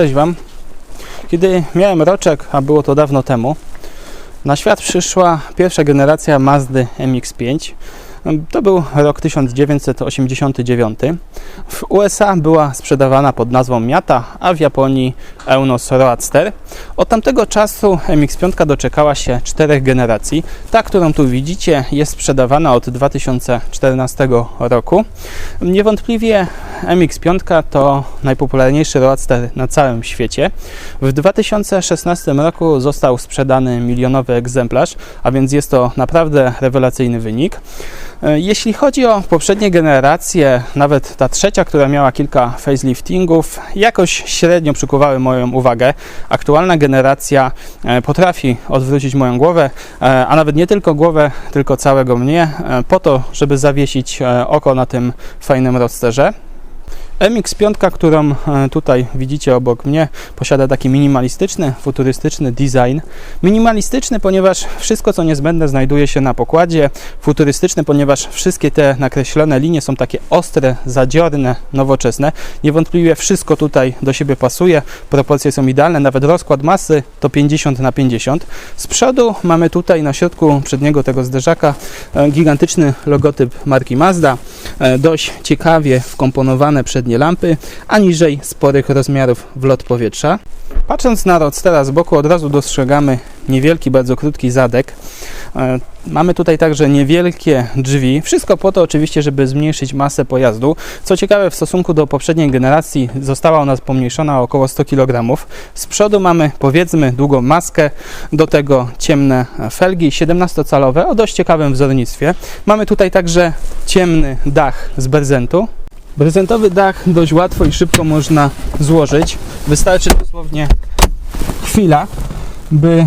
Cześć Wam. Kiedy miałem roczek, a było to dawno temu, na świat przyszła pierwsza generacja Mazdy MX-5. To był rok 1989. W USA była sprzedawana pod nazwą Miata, a w Japonii Eunos Roadster. Od tamtego czasu MX-5 doczekała się czterech generacji. Ta, którą tu widzicie, jest sprzedawana od 2014 roku. Niewątpliwie MX-5 to najpopularniejszy Roadster na całym świecie. W 2016 roku został sprzedany milionowy egzemplarz, a więc jest to naprawdę rewelacyjny wynik. E, Jeśli chodzi o poprzednie generacje, nawet ta trzecia, która miała kilka faceliftingów, jakoś średnio przykuwały moją uwagę. Aktualna generacja e, potrafi odwrócić moją głowę, e, a nawet nie tylko głowę, tylko całego mnie, e, po to, żeby zawiesić oko na tym fajnym roadsterze. MX-5, którą e, tutaj widzicie obok mnie, posiada taki minimalistyczny, futurystyczny design. Minimalistyczny, ponieważ wszystko co niezbędne znajduje się na pokładzie. Futurystyczny, ponieważ wszystkie te nakreślone linie są takie ostre, zadziorne, nowoczesne. Niewątpliwie wszystko tutaj do siebie pasuje. Proporcje są idealne, nawet rozkład masy to 50 na 50. Z przodu mamy tutaj na środku przedniego tego zderzaka e, gigantyczny logotyp marki Mazda. E, Dość ciekawie wkomponowane przednie lampy, a niżej sporych rozmiarów wlot powietrza. Patrząc na Roadstera z boku od razu dostrzegamy niewielki, bardzo krótki zadek. E, Mamy tutaj także niewielkie drzwi. Wszystko po to oczywiście, żeby zmniejszyć masę pojazdu. Co ciekawe, w stosunku do poprzedniej generacji została ona pomniejszona o około 100 kg. Z przodu mamy powiedzmy długą maskę, do tego ciemne felgi 17-calowe o dość ciekawym wzornictwie. Mamy tutaj także ciemny dach z berzentu. Prezentowy dach dość łatwo i szybko można złożyć. Wystarczy dosłownie chwila, by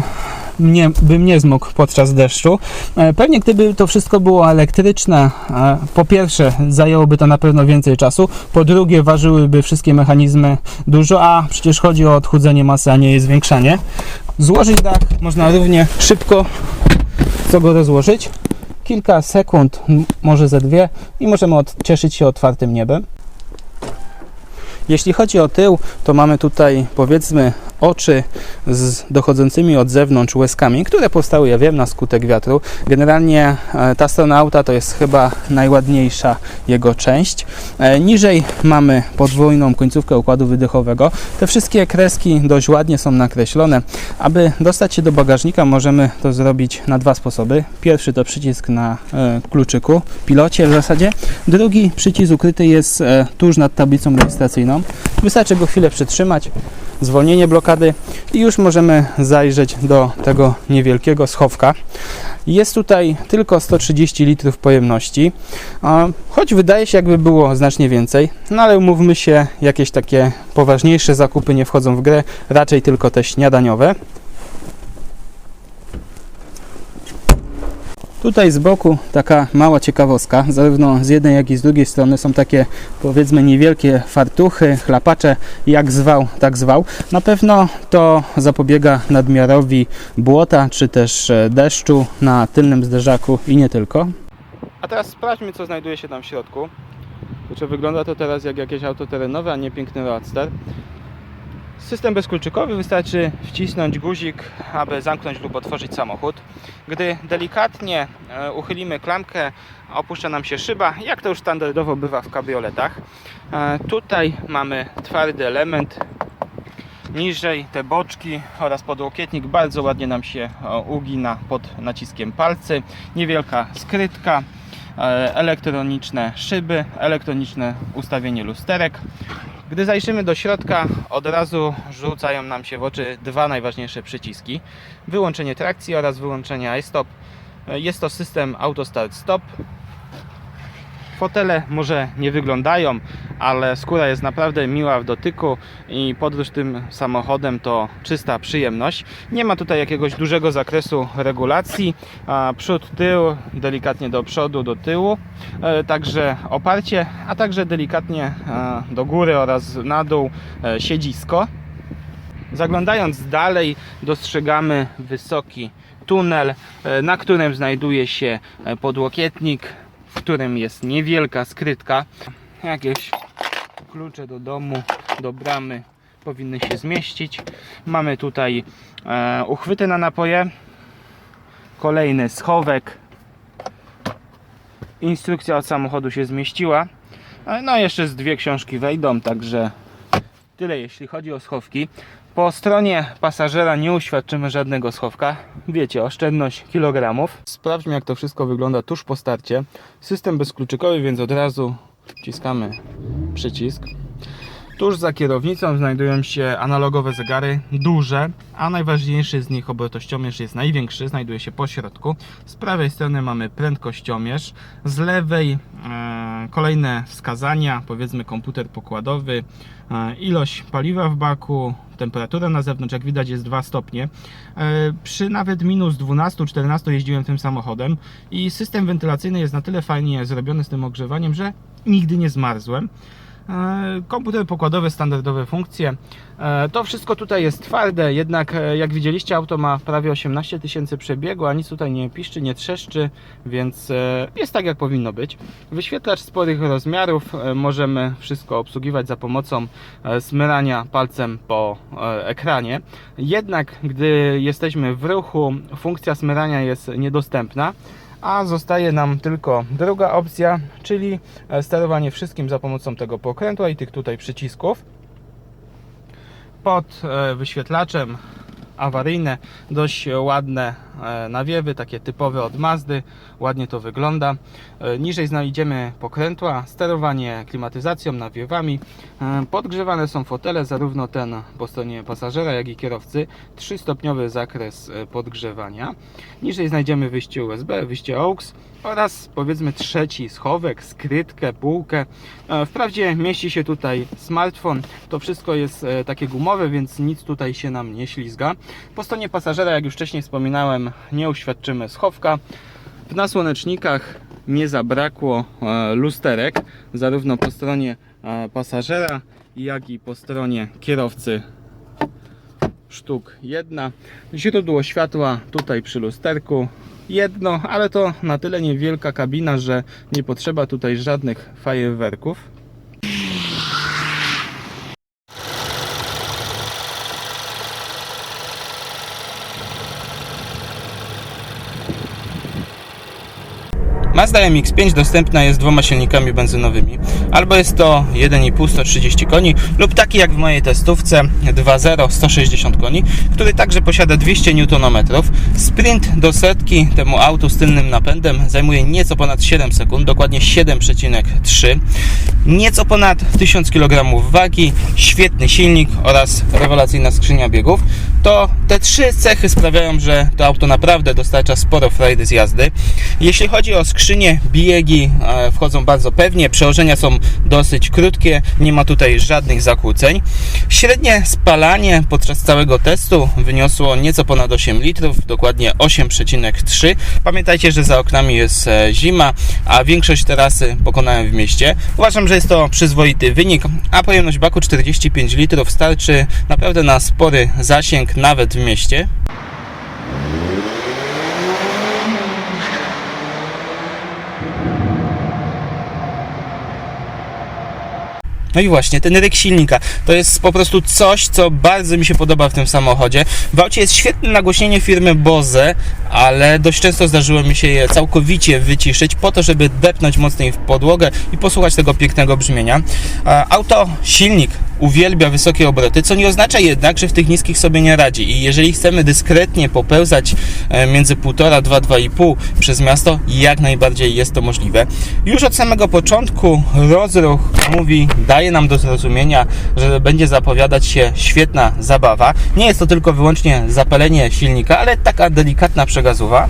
mnie, bym nie zmógł podczas deszczu. E, Pewnie gdyby to wszystko było elektryczne, po pierwsze zajęłoby to na pewno więcej czasu, po drugie ważyłyby wszystkie mechanizmy dużo, a przecież chodzi o odchudzenie masy, a nie jej zwiększanie. Złożyć dach można równie szybko, co go rozłożyć. Kilka sekund, może ze dwie i możemy cieszyć się otwartym niebem. Jeśli chodzi o tył, to mamy tutaj powiedzmy oczy z dochodzącymi od zewnątrz łezkami, które powstały, ja wiem, na skutek wiatru. Generalnie e, ta strona auta to jest chyba najładniejsza jego część. E, Niżej mamy podwójną końcówkę układu wydechowego. Te wszystkie kreski dość ładnie są nakreślone. Aby dostać się do bagażnika możemy to zrobić na dwa sposoby. Pierwszy to przycisk na e, kluczyku, pilocie w zasadzie. Drugi przycisk ukryty jest tuż nad tablicą rejestracyjną. Wystarczy go chwilę przytrzymać, zwolnienie blokady i już możemy zajrzeć do tego niewielkiego schowka. Jest tutaj tylko 130 litrów pojemności, choć wydaje się jakby było znacznie więcej, no ale umówmy się, jakieś takie poważniejsze zakupy nie wchodzą w grę, raczej tylko te śniadaniowe. Tutaj z boku taka mała ciekawostka, zarówno z jednej jak i z drugiej strony są takie powiedzmy niewielkie fartuchy, chlapacze, jak zwał, tak zwał. Na pewno to zapobiega nadmiarowi błota czy też e, deszczu na tylnym zderzaku i nie tylko. A teraz sprawdźmy co znajduje się tam w środku. Kurczę, wygląda to teraz jak jakieś auto terenowe, a nie piękny Roadster. System bezkluczykowy, wystarczy wcisnąć guzik, aby zamknąć lub otworzyć samochód. Gdy delikatnie e, uchylimy klamkę, opuszcza nam się szyba, jak to już standardowo bywa w kabrioletach. E, Tutaj mamy twardy element, niżej te boczki oraz podłokietnik bardzo ładnie nam się o, ugina pod naciskiem palcy. Niewielka skrytka, e, elektroniczne szyby, elektroniczne ustawienie lusterek. Gdy zajrzymy do środka, od razu rzucają nam się w oczy dwa najważniejsze przyciski. Wyłączenie trakcji oraz wyłączenie iStop. Jest to system Auto Start Stop. Fotele może nie wyglądają, ale skóra jest naprawdę miła w dotyku i podróż tym samochodem to czysta przyjemność. Nie ma tutaj jakiegoś dużego zakresu regulacji. Przód, tył, delikatnie do przodu, do tyłu. E, Także oparcie, a także delikatnie e, do góry oraz na dół e, siedzisko. Zaglądając dalej, dostrzegamy wysoki tunel, na którym znajduje się podłokietnik, w którym jest niewielka skrytka. Jakieś klucze do domu, do bramy, powinny się zmieścić. Mamy tutaj e, uchwyty na napoje, kolejny schowek. Instrukcja od samochodu się zmieściła. E, No jeszcze z dwie książki wejdą, także tyle jeśli chodzi o schowki. Po stronie pasażera nie uświadczymy żadnego schowka. Wiecie, oszczędność kilogramów. Sprawdźmy jak to wszystko wygląda tuż po starcie. System bezkluczykowy, więc od razu wciskamy przycisk. Tuż za kierownicą znajdują się analogowe zegary, duże, a najważniejszy z nich obrotowściomierz jest największy, znajduje się po środku. Z prawej strony mamy prędkościomierz, z lewej e, kolejne wskazania, powiedzmy komputer pokładowy, e, ilość paliwa w baku, temperatura na zewnątrz, jak widać jest 2 stopnie. E, przy nawet minus 12-14 jeździłem tym samochodem i system wentylacyjny jest na tyle fajnie zrobiony z tym ogrzewaniem, że nigdy nie zmarzłem. E, Komputer pokładowy, standardowe funkcje. E, To wszystko tutaj jest twarde, jednak e, jak widzieliście auto ma prawie 18 tysięcy przebiegu, a nic tutaj nie piszczy, nie trzeszczy, więc jest tak jak powinno być. Wyświetlacz sporych rozmiarów, możemy wszystko obsługiwać za pomocą smyrania palcem po ekranie. Jednak gdy jesteśmy w ruchu, funkcja smyrania jest niedostępna a zostaje nam tylko druga opcja, czyli e, sterowanie wszystkim za pomocą tego pokrętła i tych tutaj przycisków. Pod e, wyświetlaczem awaryjne, dość ładne e, nawiewy, takie typowe od Mazdy, ładnie to wygląda. E, Niżej znajdziemy pokrętła, sterowanie klimatyzacją, nawiewami. E, Podgrzewane są fotele, zarówno ten po stronie pasażera, jak i kierowcy. Trystopniowy zakres podgrzewania. Niżej znajdziemy wyjście USB, wyjście AUX oraz powiedzmy trzeci schowek, skrytkę, półkę. E, Wprawdzie mieści się tutaj smartfon, to wszystko jest e, takie gumowe, więc nic tutaj się nam nie ślizga. Po stronie pasażera, jak już wcześniej wspominałem, nie uświadczymy schowka. W nasłonecznikach nie zabrakło e, lusterek, zarówno po stronie pasażera, jak i po stronie kierowcy sztuk jedna. Źródło światła tutaj przy lusterku jedno, ale to na tyle niewielka kabina, że nie potrzeba tutaj żadnych fajerwerków. Mazda MX-5 dostępna jest dwoma silnikami benzynowymi. Albo jest to 1,5 130 koni, lub taki jak w mojej testówce 2.0 160 koni, który także posiada 200 Nm. Sprint do setki temu autu z tylnym napędem zajmuje nieco ponad 7 sekund, dokładnie 7,3. Nieco ponad 1000 kg wagi, świetny silnik oraz rewelacyjna skrzynia biegów. To te trzy cechy sprawiają, że to auto naprawdę dostarcza sporo frajdy z jazdy. Jeśli chodzi o skrzynię, biegi e, wchodzą bardzo pewnie, przełożenia są dosyć krótkie, nie ma tutaj żadnych zakłóceń. Średnie spalanie podczas całego testu wyniosło nieco ponad 8 litrów, dokładnie 8,3. Pamiętajcie, że za oknami jest e, zima, a większość trasy pokonałem w mieście. Uważam, że jest to przyzwoity wynik, a pojemność baku 45 litrów starczy naprawdę na spory zasięg nawet w mieście. No i właśnie, ten ryk silnika to jest po prostu coś, co bardzo mi się podoba w tym samochodzie. W aucie jest świetne nagłośnienie firmy Bose, ale dość często zdarzyło mi się je całkowicie wyciszyć po to, żeby depnąć mocniej w podłogę i posłuchać tego pięknego brzmienia. Auto, silnik uwielbia wysokie obroty, co nie oznacza jednak, że w tych niskich sobie nie radzi. I jeżeli chcemy dyskretnie popełzać e, między 1,5 2, 2,5 przez miasto, jak najbardziej jest to możliwe. Już od samego początku rozruch mówi, daje nam do zrozumienia, że będzie zapowiadać się świetna zabawa. Nie jest to tylko wyłącznie zapalenie silnika, ale taka delikatna przegazowa.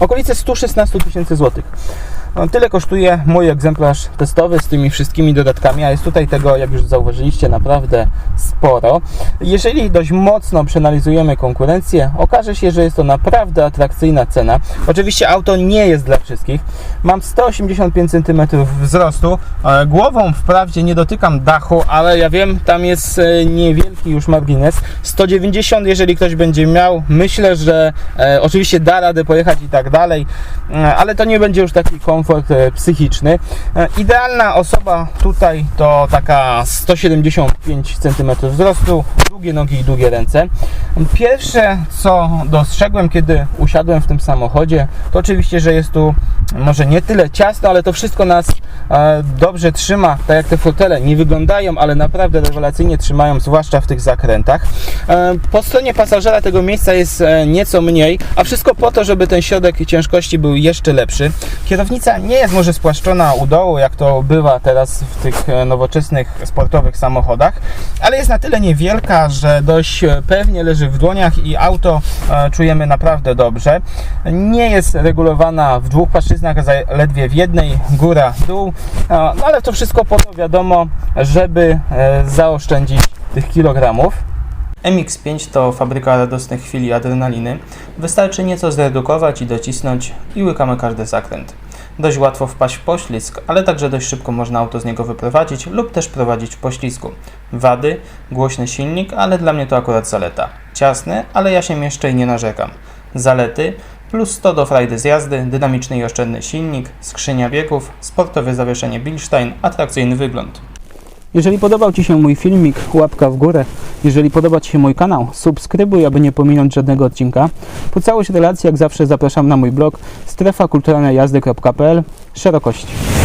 Okolice 116 tysięcy złotych. No, tyle kosztuje mój egzemplarz testowy z tymi wszystkimi dodatkami, a jest tutaj tego, jak już zauważyliście, naprawdę sporo. Jeżeli dość mocno przeanalizujemy konkurencję, okaże się, że jest to naprawdę atrakcyjna cena. Oczywiście auto nie jest dla wszystkich. Mam 185 cm wzrostu. E, Głową wprawdzie nie dotykam dachu, ale ja wiem, tam jest e, niewielki już margines. 190, jeżeli ktoś będzie miał, myślę, że e, oczywiście da radę pojechać i tak dalej, ale to nie będzie już taki komfort psychiczny. Idealna osoba tutaj to taka 175 cm wzrostu, długie nogi i długie ręce. Pierwsze, co dostrzegłem, kiedy usiadłem w tym samochodzie, to oczywiście, że jest tu może nie tyle ciasno, ale to wszystko nas e, dobrze trzyma, tak jak te fotele nie wyglądają, ale naprawdę rewelacyjnie trzymają, zwłaszcza w tych zakrętach. E, po stronie pasażera tego miejsca jest e, nieco mniej, a wszystko po to, żeby ten środek ciężkości był jeszcze lepszy. Kierownica nie jest może spłaszczona u dołu, jak to bywa teraz w tych nowoczesnych sportowych samochodach, ale jest na tyle niewielka, że dość e, pewnie leży w dłoniach i auto e, czujemy naprawdę dobrze. Nie jest regulowana w dwóch płaszczyznach, a zaledwie w jednej, góra, dół, E, no ale to wszystko po to wiadomo, żeby zaoszczędzić tych kilogramów. MX5 to fabryka radosnych chwili adrenaliny. Wystarczy nieco zredukować i docisnąć i łykamy każdy zakręt. Dość łatwo wpaść w poślizg, ale także dość szybko można auto z niego wyprowadzić lub też prowadzić w poślizgu. Wady, głośny silnik, ale dla mnie to akurat zaleta. Ciasny, ale ja się mieszczę i nie narzekam. Zalety plus 100 do frajdy z jazdy, dynamiczny i oszczędny silnik, skrzynia biegów, sportowe zawieszenie Bilstein, atrakcyjny wygląd. Jeżeli podobał Ci się mój filmik, łapka w górę. Jeżeli podoba Ci się mój kanał, subskrybuj, aby nie pominąć żadnego odcinka. Po całość relacji, jak zawsze, zapraszam na mój blog strefakulturalnejazdy.pl Szerokości.